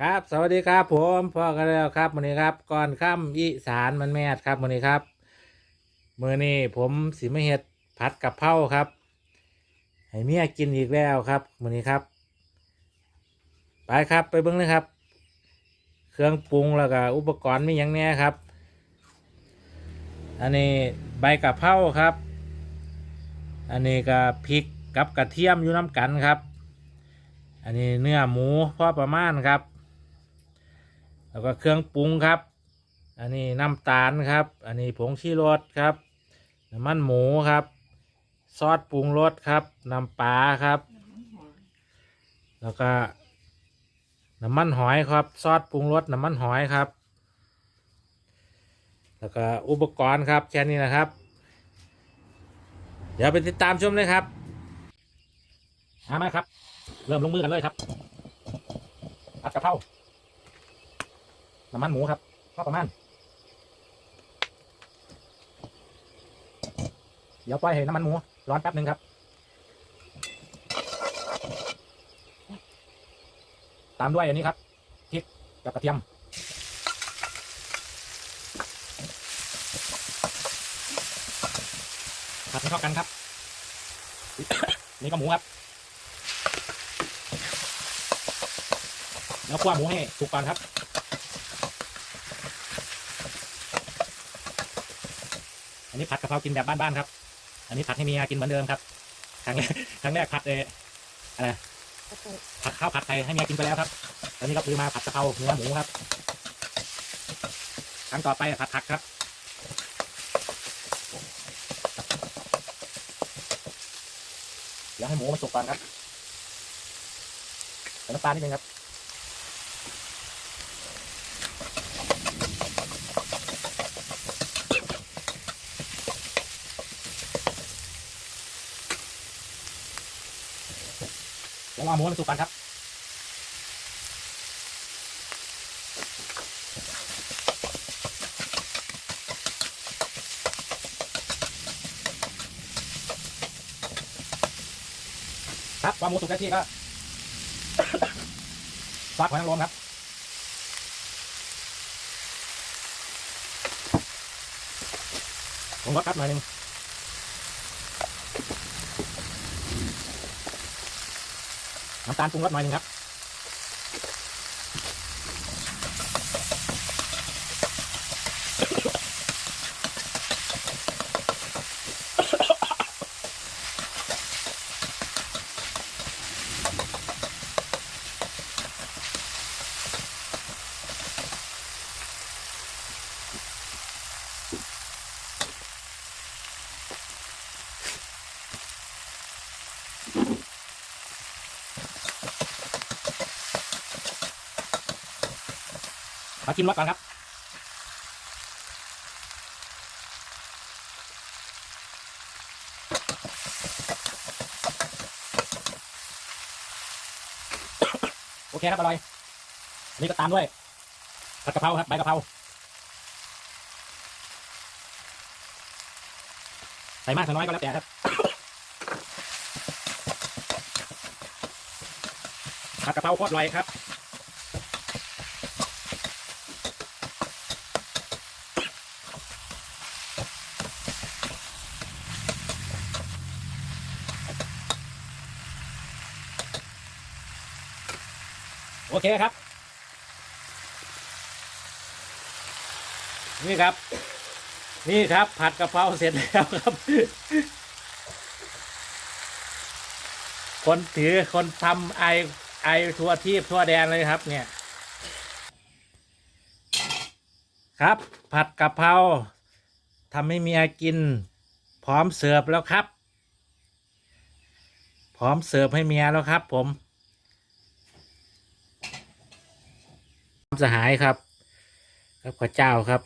ครับ สวัสดีครับผมพ่อกันแล้วครับมื้อนี้ครับก่อนค่ำอีสานมันแมดครับมื้อนี้ครับมือนี้ผมสิมาเฮ็ดผัดกะเพราครับ ให้เมียกินอีกแล้วครับมื้อนี้ครับ ไปครับไปเบิ่งเลยครับ เครื่องปรุงแล้วก็อุปกรณ์มีหยังแน่ครับ อันนี้ใบกะเพราครับ อันนี้ก็พริกกับกระเทียมอยู่น้ำกันครับ อันนี้เนื้อหมูพอประมาณครับ แล้วก็เครื่องปรุงครับ อันนี้น้ำตาลครับ อันนี้ผงชีรสครับน้ำมันหมูครับ ซอสปรุงรสครับน้ำปลาครับ แล้วก็น้ำมันหอยครับ ซอสปรุงรสน้ำมันหอยครับ แล้วก็อุปกรณ์ครับแค่นี้นะครับ เดี๋ยวไปติดตามชมเลยครับมามาครับ เริ่มลงมือกันเลยครับผัดกะเพรา น้ำมันหมูครับก็ประมาณเดี๋ยวปล่อยให้น้ำมันหมูร้อนแป๊บหนึ่งครับตามด้วยอันนี้ครับพริกกับกระเทียมผัดให้เข้ากันครับ นี่ก็หมูครับแล้วคั่วหมูให้สุกก่อนครับ อันนี้ผัดกะเพรากินแบบบ้านๆครับ อันนี้ผัดให้เมียกินเหมือนเดิมครับ ครั้งแรกครั้งแรกผัดเอออะไรผัดข้าวผัดไทยให้เมียกินไปแล้วครับตอนนี้ก็คือมาผัดกะเพราเนื้อหมูครับ ครั้งต่อไปผัดผักครับเดี๋ยวให้หมูมันสุกก่อนครับใส่น้ำตาลนิดนึงครับ เดี๋ยวรอหมูมันสุกก่อนครับครับพอหมูสุกได้ที่ก็ซอสหอยนางรมครับผมรสครับหน่อยนึง น้ำตาลปรุงรสหน่อยหนึ่งครับ มาชิมรสก่อนครับ โอเคครับอร่อย อันนี้ก็ตามด้วยผัดกะเพราครับใบกะเพราใส่มากใส่น้อยก็แล้วแต่ครับผัดกะเพราโคตรอร่อยครับ โอเคครับ นี่ครับ นี่ครับ ผัดกะเพราเสร็จแล้วครับ คนถือคนทำไอไอทั่วทีบทั่วแดนเลยครับ เนี่ย ครับ ผัดกะเพราทำให้เมียกิน พร้อมเสิร์ฟแล้วครับ พร้อมเสิร์ฟให้เมียแล้วครับ ผม สหายครับ ครับข้าวเจ้าครับ